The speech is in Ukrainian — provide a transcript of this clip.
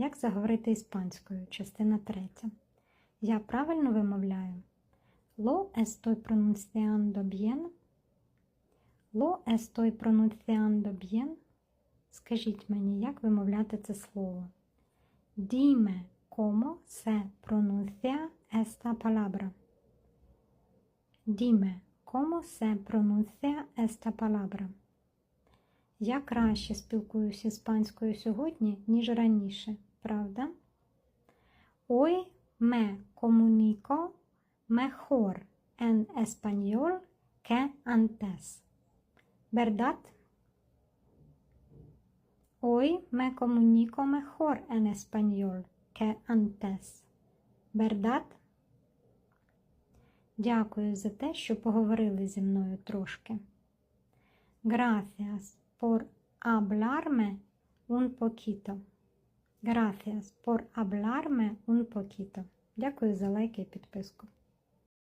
Як заговорити іспанською? Частина третя. Я правильно вимовляю? Lo estoy pronunciando bien? Lo estoy pronunciando bien? Скажіть мені, як вимовляти це слово? Dime cómo se pronuncia esta palabra. Dime cómo se pronuncia esta palabra. Я краще спілкуюся іспанською сьогодні, ніж раніше, правда? Hoy me comunico mejor en español que antes. ¿Verdad? Hoy me comunico mejor en español que antes. ¿Verdad? Дякую за те, що поговорили зі мною трошки. Gracias por hablarme un poquito. Gracias por hablarme un poquito. Дякую за лайки і підписку.